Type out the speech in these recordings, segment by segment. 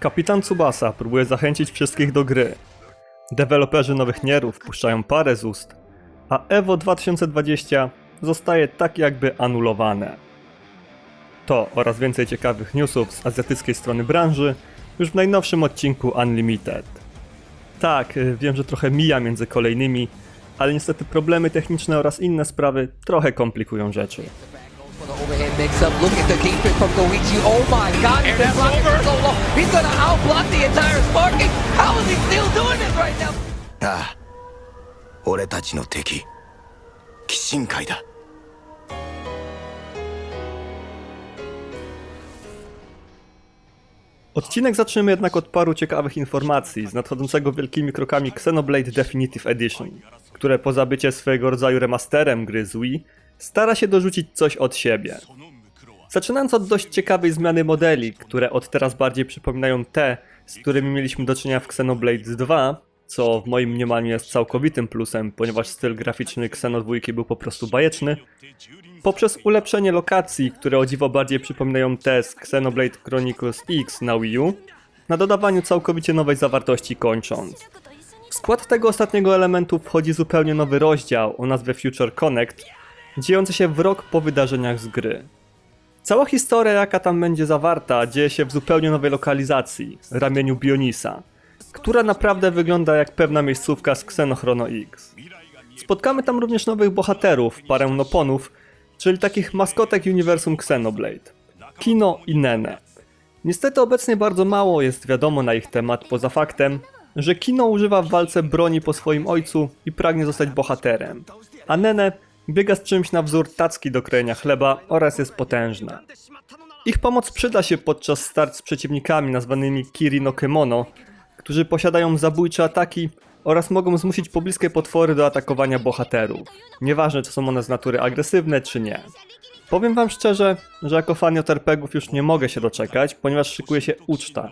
Kapitan Tsubasa próbuje zachęcić wszystkich do gry. Deweloperzy nowych nierów puszczają parę z ust, a EVO 2020 zostaje tak jakby anulowane. To oraz więcej ciekawych newsów z azjatyckiej strony branży już w najnowszym odcinku Unlimited. Tak, wiem, że trochę mija między kolejnymi, ale niestety problemy techniczne oraz inne sprawy trochę komplikują rzeczy For the overhead mix up, look at the kingpin from Goichi. Oh my god, he's been blocking for so long. He's gonna outblock the entire Sparking. How is he still doing this right now? ああ俺たちの敵鬼神会だ Odcinek zaczniemy jednak od paru ciekawych informacji z nadchodzącego wielkimi krokami Xenoblade Definitive Edition, które poza bycie swojego rodzaju remasterem gry z Wii, stara się dorzucić coś od siebie. Zaczynając od dość ciekawej zmiany modeli, które od teraz bardziej przypominają te, z którymi mieliśmy do czynienia w Xenoblade 2, co w moim mniemaniu jest całkowitym plusem, ponieważ styl graficzny Xeno 2 był po prostu bajeczny, poprzez ulepszenie lokacji, które o dziwo bardziej przypominają te z Xenoblade Chronicles X na Wii U, na dodawaniu całkowicie nowej zawartości kończąc. W skład tego ostatniego elementu wchodzi zupełnie nowy rozdział o nazwie Future Connect, dziejący się w rok po wydarzeniach z gry. Cała historia, jaka tam będzie zawarta, dzieje się w zupełnie nowej lokalizacji, ramieniu Bionisa, która naprawdę wygląda jak pewna miejscówka z Xenochrono X. Spotkamy tam również nowych bohaterów, parę noponów, czyli takich maskotek uniwersum Xenoblade. Kino i Nene. Niestety obecnie bardzo mało jest wiadomo na ich temat, poza faktem, że Kino używa w walce broni po swoim ojcu i pragnie zostać bohaterem, a Nene biega z czymś na wzór tacki do krojenia chleba oraz jest potężna. Ich pomoc przyda się podczas start z przeciwnikami nazwanymi Kiri no Kemono, którzy posiadają zabójcze ataki oraz mogą zmusić pobliskie potwory do atakowania bohaterów. Nieważne, czy są one z natury agresywne, czy nie. Powiem wam szczerze, że jako fan JRPG-ów już nie mogę się doczekać, ponieważ szykuje się uczta.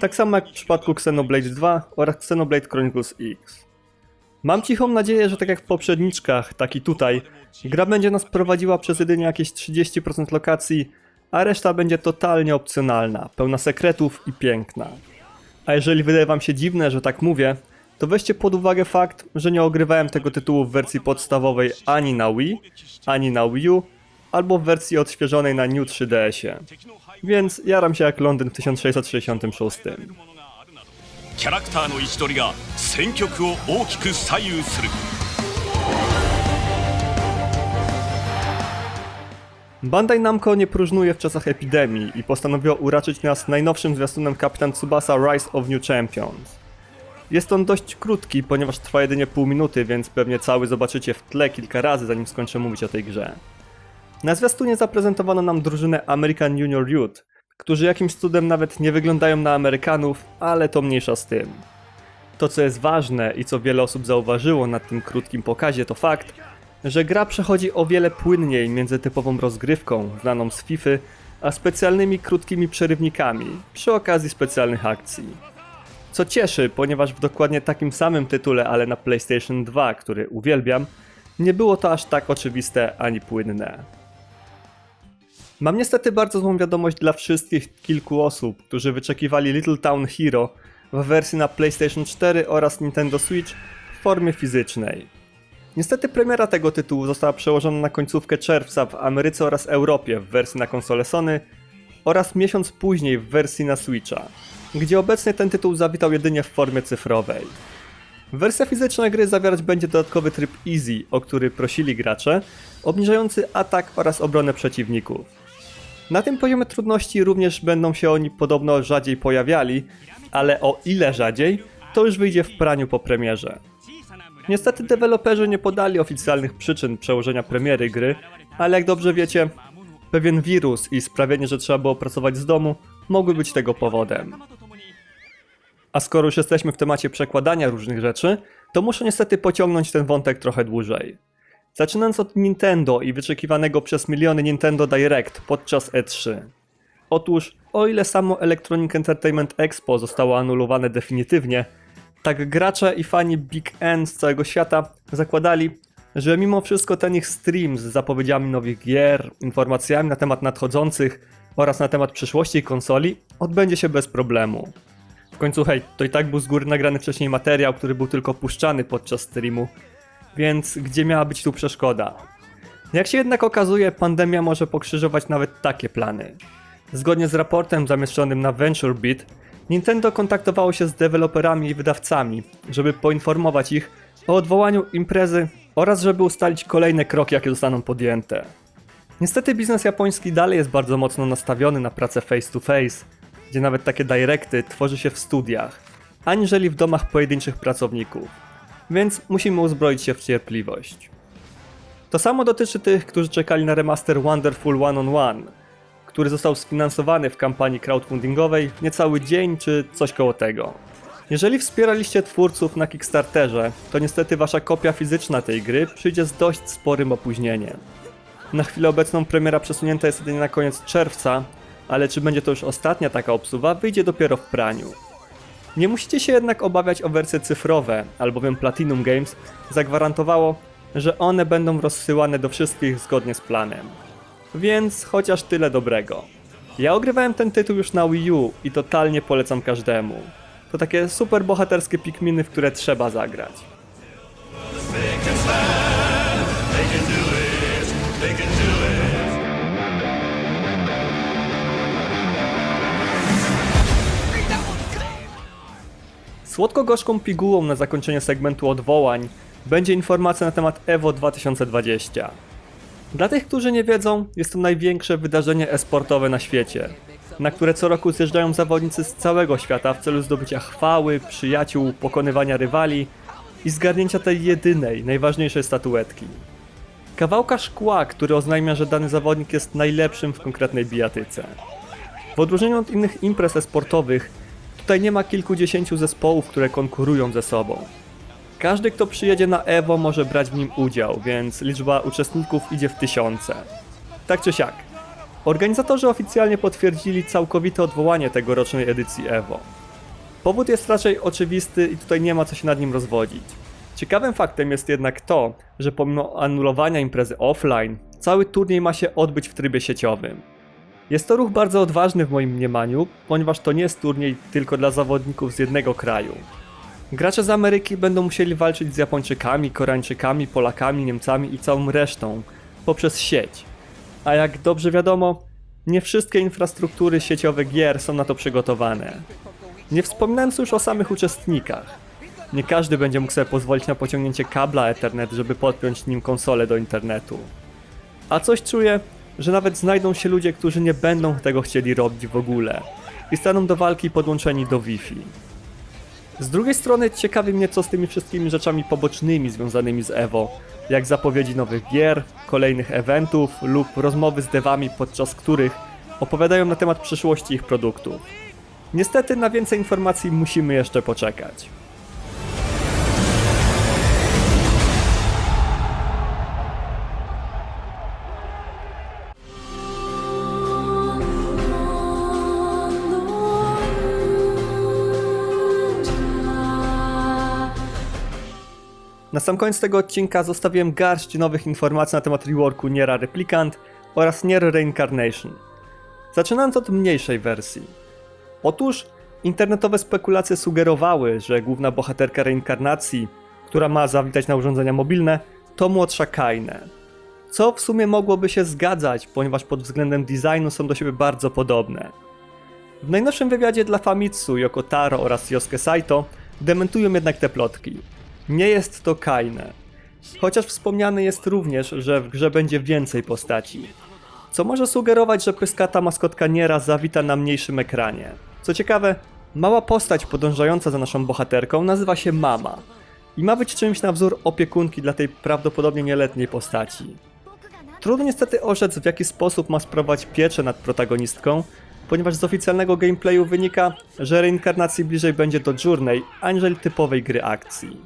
Tak samo jak w przypadku Xenoblade 2 oraz Xenoblade Chronicles X. Mam cichą nadzieję, że tak jak w poprzedniczkach, tak i tutaj, gra będzie nas prowadziła przez jedynie jakieś 30% lokacji, a reszta będzie totalnie opcjonalna, pełna sekretów i piękna. A jeżeli wydaje wam się dziwne, że tak mówię, to weźcie pod uwagę fakt, że nie ogrywałem tego tytułu w wersji podstawowej ani na Wii, ani na Wii U, albo w wersji odświeżonej na New 3DS-ie. Więc jaram się jak Londyn w 1666. キャラクターの位置取りが戦局を大きく左右する Bandai Namco nie próżnuje w czasach epidemii i postanowiło uraczyć nas najnowszym zwiastunem Kapitan Tsubasa Rise of New Champions. Jest on dość krótki, ponieważ trwa jedynie pół minuty, więc pewnie cały zobaczycie w tle kilka razy, zanim skończę mówić o tej grze. Na zwiastunie zaprezentowano nam drużynę American Junior Youth, którzy jakimś cudem nawet nie wyglądają na Amerykanów, ale to mniejsza z tym. To co jest ważne i co wiele osób zauważyło na tym krótkim pokazie to fakt, że gra przechodzi o wiele płynniej między typową rozgrywką, znaną z FIFA, a specjalnymi krótkimi przerywnikami, przy okazji specjalnych akcji. Co cieszy, ponieważ w dokładnie takim samym tytule, ale na PlayStation 2, który uwielbiam, nie było to aż tak oczywiste ani płynne. Mam niestety bardzo złą wiadomość dla wszystkich kilku osób, którzy wyczekiwali Little Town Hero w wersji na PlayStation 4 oraz Nintendo Switch w formie fizycznej. Niestety premiera tego tytułu została przełożona na końcówkę czerwca w Ameryce oraz Europie w wersji na konsolę Sony oraz miesiąc później w wersji na Switcha, gdzie obecnie ten tytuł zawitał jedynie w formie cyfrowej. Wersja fizyczna gry zawierać będzie dodatkowy tryb Easy, o który prosili gracze, obniżający atak oraz obronę przeciwników. Na tym poziomie trudności również będą się oni podobno rzadziej pojawiali, ale o ile rzadziej, to już wyjdzie w praniu po premierze. Niestety deweloperzy nie podali oficjalnych przyczyn przełożenia premiery gry, ale jak dobrze wiecie, pewien wirus i sprawienie, że trzeba było pracować z domu, mogły być tego powodem. A skoro już jesteśmy w temacie przekładania różnych rzeczy, to muszę niestety pociągnąć ten wątek trochę dłużej. Zaczynając od Nintendo i wyczekiwanego przez miliony Nintendo Direct podczas E3. Otóż, o ile samo Electronic Entertainment Expo zostało anulowane definitywnie, tak gracze i fani Big N z całego świata zakładali, że mimo wszystko ten ich stream z zapowiedziami nowych gier, informacjami na temat nadchodzących oraz na temat przyszłości konsoli odbędzie się bez problemu. W końcu hej, to i tak był z góry nagrany wcześniej materiał, który był tylko puszczany podczas streamu, więc gdzie miała być tu przeszkoda? Jak się jednak okazuje, pandemia może pokrzyżować nawet takie plany. Zgodnie z raportem zamieszczonym na VentureBeat, Nintendo kontaktowało się z deweloperami i wydawcami, żeby poinformować ich o odwołaniu imprezy oraz żeby ustalić kolejne kroki, jakie zostaną podjęte. Niestety biznes japoński dalej jest bardzo mocno nastawiony na pracę face to face, gdzie nawet takie directy tworzy się w studiach, aniżeli w domach pojedynczych pracowników. Więc musimy uzbroić się w cierpliwość. To samo dotyczy tych, którzy czekali na remaster Wonderful One on One, który został sfinansowany w kampanii crowdfundingowej niecały dzień czy coś koło tego. Jeżeli wspieraliście twórców na Kickstarterze, to niestety wasza kopia fizyczna tej gry przyjdzie z dość sporym opóźnieniem. Na chwilę obecną premiera przesunięta jest jedynie na koniec czerwca, ale czy będzie to już ostatnia taka obsuwa, wyjdzie dopiero w praniu. Nie musicie się jednak obawiać o wersje cyfrowe, albowiem Platinum Games zagwarantowało, że one będą rozsyłane do wszystkich zgodnie z planem. Więc chociaż tyle dobrego. Ja ogrywałem ten tytuł już na Wii U i totalnie polecam każdemu. To takie super bohaterskie pikminy, w które trzeba zagrać. Słodko-gorzką pigułą na zakończenie segmentu odwołań będzie informacja na temat EVO 2020. Dla tych, którzy nie wiedzą, jest to największe wydarzenie e-sportowe na świecie, na które co roku zjeżdżają zawodnicy z całego świata w celu zdobycia chwały, przyjaciół, pokonywania rywali i zgarnięcia tej jedynej, najważniejszej statuetki. Kawałka szkła, który oznajmia, że dany zawodnik jest najlepszym w konkretnej bijatyce. W odróżnieniu od innych imprez e-sportowych, tutaj nie ma kilkudziesięciu zespołów, które konkurują ze sobą. Każdy, kto przyjedzie na EVO, może brać w nim udział, więc liczba uczestników idzie w tysiące. Tak czy siak, organizatorzy oficjalnie potwierdzili całkowite odwołanie tegorocznej edycji EVO. Powód jest raczej oczywisty i tutaj nie ma co się nad nim rozwodzić. Ciekawym faktem jest jednak to, że pomimo anulowania imprezy offline, cały turniej ma się odbyć w trybie sieciowym. Jest to ruch bardzo odważny w moim mniemaniu, ponieważ to nie jest turniej tylko dla zawodników z jednego kraju. Gracze z Ameryki będą musieli walczyć z Japończykami, Koreańczykami, Polakami, Niemcami i całą resztą poprzez sieć. A jak dobrze wiadomo, nie wszystkie infrastruktury sieciowe gier są na to przygotowane. Nie wspominając już o samych uczestnikach. Nie każdy będzie mógł sobie pozwolić na pociągnięcie kabla Ethernet, żeby podpiąć nim konsolę do internetu. A coś czuję, że nawet znajdą się ludzie, którzy nie będą tego chcieli robić w ogóle i staną do walki podłączeni do Wi-Fi. Z drugiej strony ciekawi mnie co z tymi wszystkimi rzeczami pobocznymi związanymi z EVO, jak zapowiedzi nowych gier, kolejnych eventów lub rozmowy z devami, podczas których opowiadają na temat przyszłości ich produktów. Niestety na więcej informacji musimy jeszcze poczekać. Na sam koniec tego odcinka zostawiłem garść nowych informacji na temat reworku Niera Replicant oraz Nier Reincarnation. Zaczynając od mniejszej wersji. Otóż internetowe spekulacje sugerowały, że główna bohaterka reinkarnacji, która ma zawitać na urządzenia mobilne, to młodsza Kaine. Co w sumie mogłoby się zgadzać, ponieważ pod względem designu są do siebie bardzo podobne. W najnowszym wywiadzie dla Famitsu Yoko Taro oraz Yosuke Saito dementują jednak te plotki. Nie jest to Kaine. Chociaż wspomniane jest również, że w grze będzie więcej postaci. Co może sugerować, że pyskata maskotka Niera zawita na mniejszym ekranie. Co ciekawe, mała postać podążająca za naszą bohaterką nazywa się Mama. I ma być czymś na wzór opiekunki dla tej prawdopodobnie nieletniej postaci. Trudno niestety orzec w jaki sposób ma sprawować pieczę nad protagonistką, ponieważ z oficjalnego gameplayu wynika, że reinkarnacji bliżej będzie do Journey, aniżeli typowej gry akcji.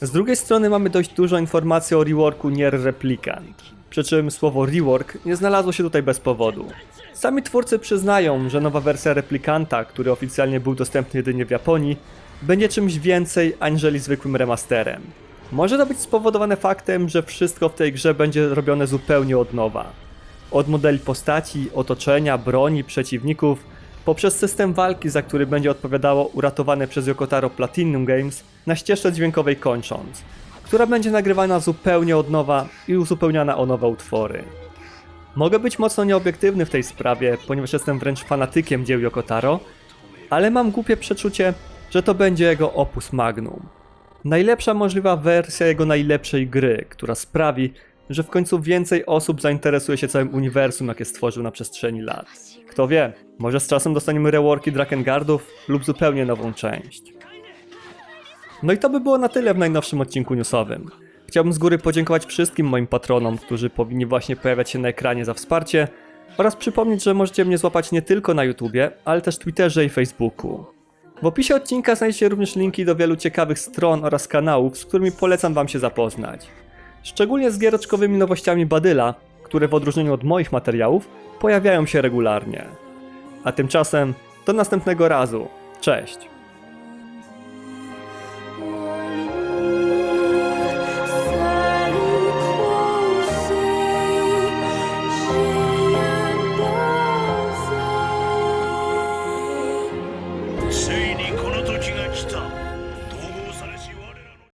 Z drugiej strony mamy dość dużo informacji o reworku Nier Replicant, przy czym słowo rework nie znalazło się tutaj bez powodu. Sami twórcy przyznają, że nowa wersja Replikanta, który oficjalnie był dostępny jedynie w Japonii, będzie czymś więcej aniżeli zwykłym remasterem. Może to być spowodowane faktem, że wszystko w tej grze będzie robione zupełnie od nowa. Od modeli postaci, otoczenia, broni, przeciwników, poprzez system walki, za który będzie odpowiadało uratowane przez Yokotaro Platinum Games, na ścieżce dźwiękowej kończąc, która będzie nagrywana zupełnie od nowa i uzupełniana o nowe utwory. Mogę być mocno nieobiektywny w tej sprawie, ponieważ jestem wręcz fanatykiem dzieł Yokotaro, ale mam głupie przeczucie, że to będzie jego opus magnum. Najlepsza możliwa wersja jego najlepszej gry, która sprawi, że w końcu więcej osób zainteresuje się całym uniwersum, jakie stworzył na przestrzeni lat. Kto wie, może z czasem dostaniemy reworki Drakengardów lub zupełnie nową część. No i to by było na tyle w najnowszym odcinku newsowym. Chciałbym z góry podziękować wszystkim moim patronom, którzy powinni właśnie pojawiać się na ekranie za wsparcie oraz przypomnieć, że możecie mnie złapać nie tylko na YouTubie, ale też Twitterze i Facebooku. W opisie odcinka znajdziecie również linki do wielu ciekawych stron oraz kanałów, z którymi polecam wam się zapoznać. Szczególnie z giereczkowymi nowościami Badyla, które w odróżnieniu od moich materiałów pojawiają się regularnie. A tymczasem do następnego razu. Cześć!